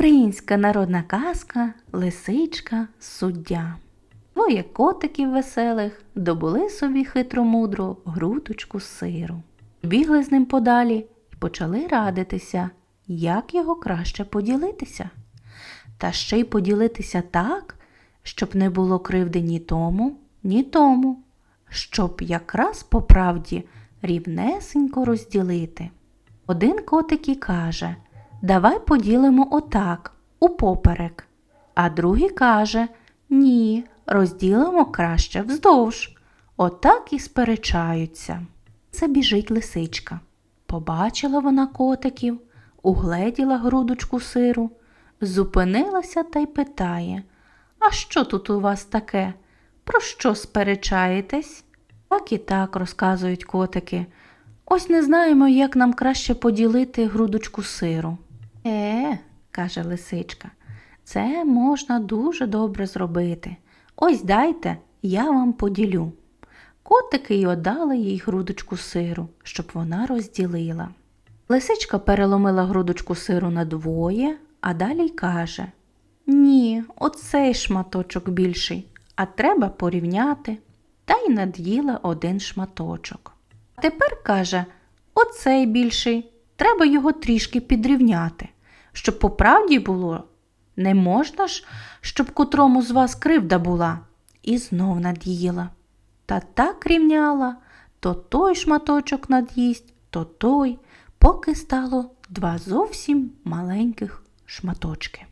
Українська народна казка Лисичка суддя. Двоє котиків веселих добули собі хитромудру грудочку сиру. Бігли з ним подалі і почали радитися, як його краще поділитися. Та ще й поділитися так, щоб не було кривди ні тому, ні тому, щоб якраз по правді рівнесенько розділити. Один котик і каже Давай поділимо отак, упоперек. А другий каже Ні, розділимо краще вздовж. Отак і сперечаються. Це біжить лисичка. Побачила вона котиків, угледіла грудочку сиру, зупинилася та й питає А що тут у вас таке? Про що сперечаєтесь? Так і так розказують котики. Ось не знаємо, як нам краще поділити грудочку сиру. Е, каже лисичка, це можна дуже добре зробити. Ось дайте, я вам поділю. Котики й отдали їй грудочку сиру, щоб вона розділила. Лисичка переломила грудочку сиру на двоє, а далі й каже Ні, оцей шматочок більший, а треба порівняти. Та й над'їла один шматочок. А тепер каже оцей більший, треба його трішки підрівняти, щоб по правді було. Не можна ж, щоб котрому з вас кривда була, і знов над'їла. Та так рівняла, то той шматочок над'їсть, то той, поки стало два зовсім маленьких шматочки.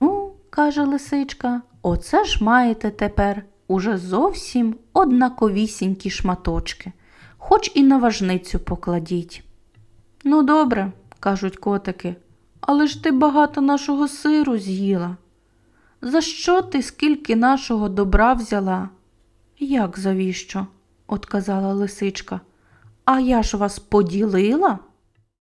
Ну, каже лисичка, оце ж маєте тепер уже зовсім однаковісінькі шматочки, хоч і на важницю покладіть. Ну, добре, кажуть котики, але ж ти багато нашого сиру з'їла. За що ти скільки нашого добра взяла? Як завіщо? отказала лисичка. А я ж вас поділила?